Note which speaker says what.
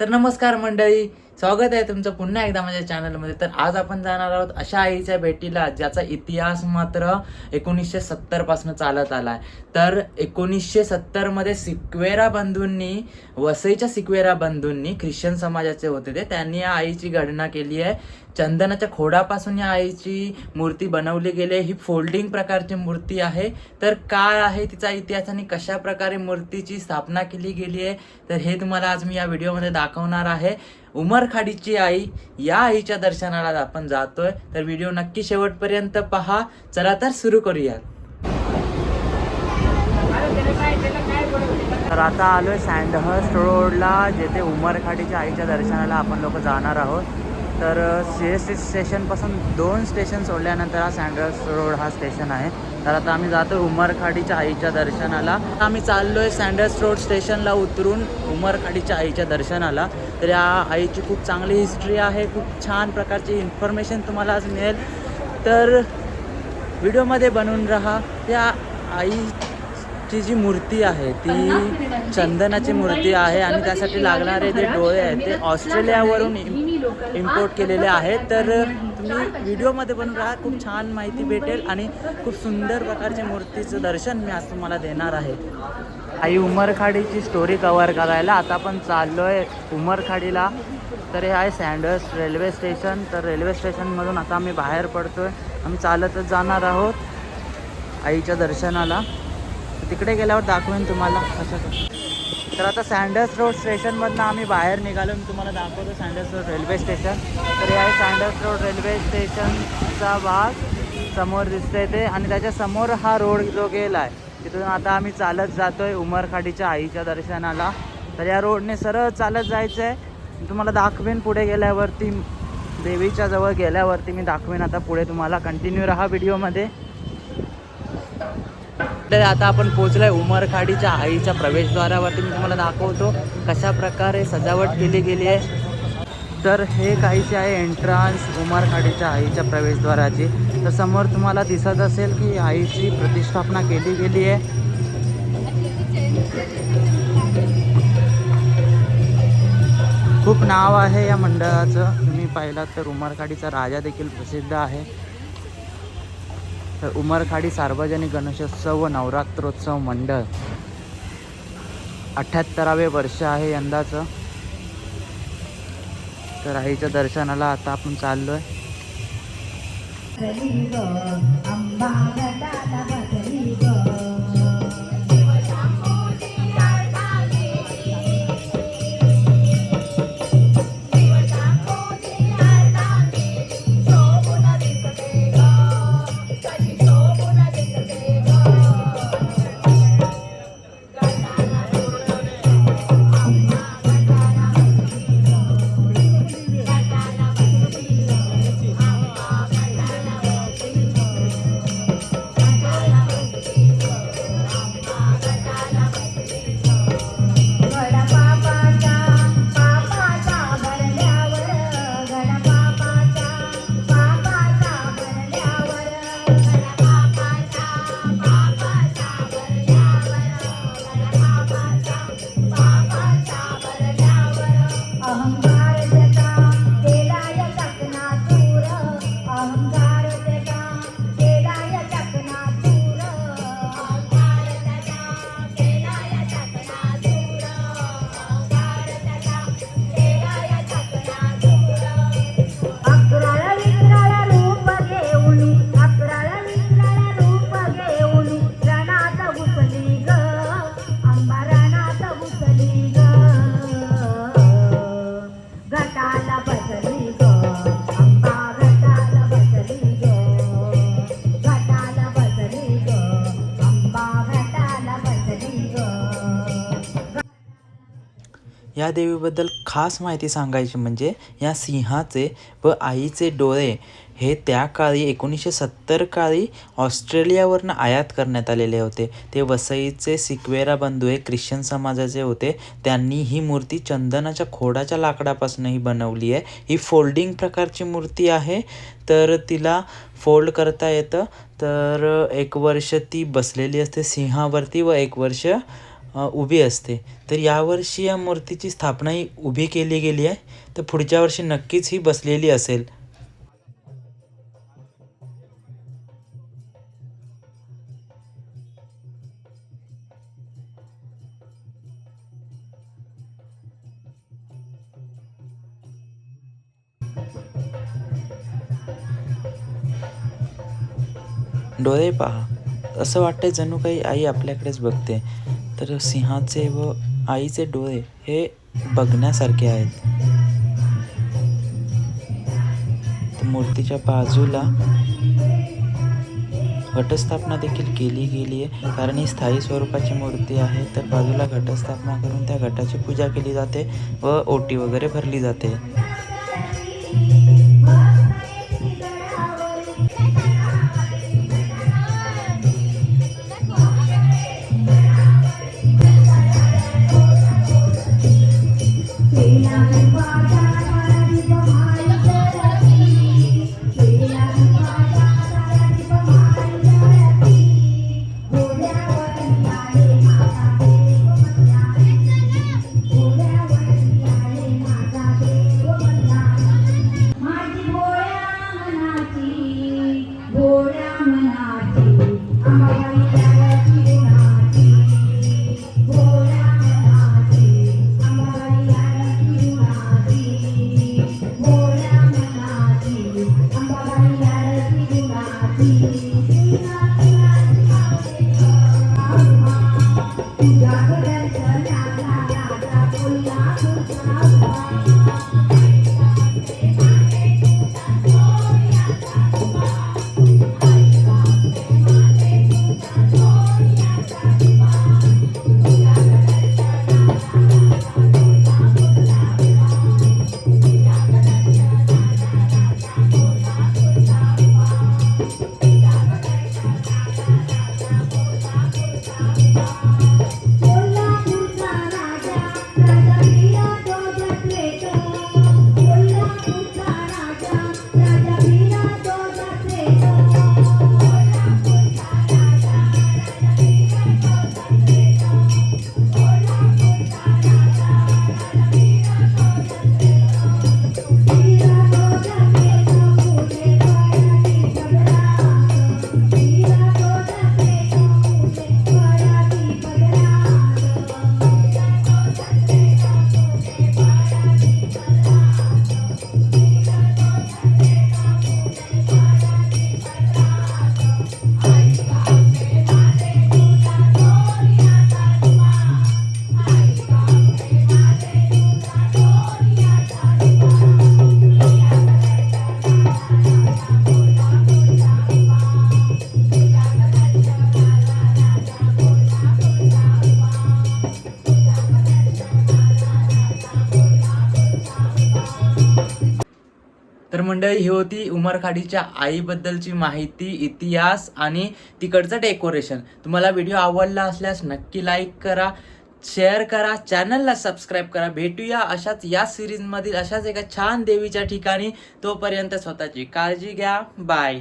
Speaker 1: तर नमस्कार मंडळी. स्वागत आहे तुमचं पुन्हा एकदा माझ्या चॅनलमध्ये. तर आज आपण जाणार आहोत अशा आईच्या भेटीला ज्याचा इतिहास मात्र एकोणीसशे सत्तरपासून चालत आला आहे तर एकोणीसशे सत्तरमध्ये सिक्वेरा बंधूंनी वसईच्या सिक्वेरा बंधूंनी ख्रिश्चन समाजाचे होते ते. त्यांनी या आईची गणना केली आहे. चंदनाच्या खोडापासून या आईची मूर्ती बनवली गेली आहे. ही फोल्डिंग प्रकारची मूर्ती आहे. तर काय आहे तिचा इतिहास आणि कशा प्रकारे मूर्तीची स्थापना केली गेली आहे? तर हे तुम्हाला आज मी या व्हिडिओमध्ये दाखवणार आहे. उमरखाडीची आई या आईच्या दर्शनाला आपण जातोय. तर व्हिडिओ नक्की शेवटपर्यंत पहा. चला तर सुरू करूया तर आता आलोय सँडहर्स्ट रोडला जेथे उमरखाडीच्या आईच्या दर्शनाला आपण लोक जाणार आहोत. तर सी एस टी स्टेशनपासून दोन स्टेशन सोडल्यानंतर हा सँडहर्स्ट रोड हा स्टेशन आहे. तर आता आम्ही जातो उमरखाडीच्या आईच्या दर्शनाला. आम्ही चाललोय सँडहर्स्ट रोड स्टेशनला उतरून उमरखाडीच्या आईच्या दर्शनाला. तर या आईची खूप चांगली हिस्ट्री आहे खूप छान प्रकारची इन्फॉर्मेशन तुम्हाला आज मिळेल. तर व्हिडिओमध्ये बनवून राहा. आई आईची जी मूर्ती आहे ती चंदनाची मूर्ती आहे आणि त्यासाठी लागणारे जे डोळे आहेत ते ऑस्ट्रेलियावरून इम्पोर्ट केलेले आहेत. तर तुम्ही व्हिडिओमध्ये बनवून राहा. खूप छान माहिती भेटेल आणि खूप सुंदर प्रकारचे मूर्तीचं दर्शन मी आज तुम्हाला देणार आहे. आई उमरखाडीची स्टोरी कव्हर करायला आता आपण चाललो आहे उमरखाडीला. तर हे आहे सँडर्स रेल्वे स्टेशन तर रेल्वे स्टेशनमधून आता आम्ही बाहेर पडतो आहे आम्ही चालतच जाणार आहोत आईच्या दर्शनाला. तिकडे गेल्यावर दाखवेन तुम्हाला कसं तर आता सँडर्स रोड स्टेशनमधनं आम्ही बाहेर निघालो मी तुम्हाला दाखवतो सँडर्स रोड रेल्वे स्टेशन तर हे आहे सँडर्स रोड रेल्वे स्टेशनचा भाग समोर दिसतंय ते आणि त्याच्यासमोर हा रोड जो गेला आहे तिथून आता आम्ही चालत जातोय उमरखाडीच्या आईच्या दर्शनाला. तर या रोडने सरळ चालत जायचं आहे तुम्हाला दाखवेन पुढे गेल्यावरती देवीच्या जवळ गेल्यावरती मी दाखवेन आता पुढे तुम्हाला. कंटिन्यू राहा व्हिडिओमध्ये तर आता आपण पोहोचलोय उमरखाडीच्या आईच्या प्रवेशद्वारावरती. मी तुम्हाला दाखवतो कशा प्रकारे सजावट केली गेली आहे. तर हे काहीशी आहे एंट्रान्स उमरखाडीच्या आईच्या प्रवेशद्वाराची. तर समोर तुम्हाला दिसत असेल की आईची प्रतिष्ठापना केली गेली आहे. खूप नाव आहे या मंडळाचं. तुम्ही पाहिलात तर उमरखाडीचा राजा देखील प्रसिद्ध आहे. तर उमरखाडी सार्वजनिक गणेशोत्सव व नवरात्रोत्सव मंडळ. अठ्ठ्याहत्तरावे वर्ष आहे यंदाचं. तर आईच्या दर्शनाला आता आपण चाललोय.
Speaker 2: आहे अंबा
Speaker 1: या देवीबद्दल खास माहिती सांगायची म्हणजे या सिंहाचे व आईचे डोळे हे त्या काळी एकोणीसशे सत्तर काळी ऑस्ट्रेलियावरनं आयात करण्यात आलेले होते. ते वसईचे सिक्वेरा बंधू हे ख्रिश्चन समाजाचे होते. त्यांनी ही मूर्ती चंदनाच्या खोडाच्या लाकडापासूनही बनवली आहे. ही फोल्डिंग प्रकारची मूर्ती आहे. तर तिला फोल्ड करता येतं. तर एक वर्ष ती बसलेली असते सिंहावरती व एक वर्ष
Speaker 2: उभी असते. तर यावर्षी या मूर्तीची स्थापना ही उभी केली गेली आहे. तर पुढच्या वर्षी नक्कीच ही बसलेली असेल. डोळे पहा. असं वाटतंय जणू काही आई आपल्याकडेच बघते. तर सिंहाचे व आईचे डोळे हे बघण्यासारखे आहेत. मूर्तीच्या बाजूला घटस्थापना देखील केली गेली आहे. कारण ही स्थायी स्वरूपाची मूर्ती आहे तर बाजूला घटस्थापना करून त्या घटाची पूजा केली जाते व ओटी वगैरे भरली जाते. मंडळी ही होती उमरखाडीच्या आईबद्दलची माहिती इतिहास आणि तिकडचं डेकोरेशन तुम्हाला व्हिडिओ आवडला असल्यास नक्की लाईक करा शेअर करा चॅनलला सबस्क्राईब करा. भेटूया अशाच या सिरीजमधील अशाच एका छान देवीच्या ठिकाणी. तोपर्यंत स्वतःची काळजी घ्या. बाय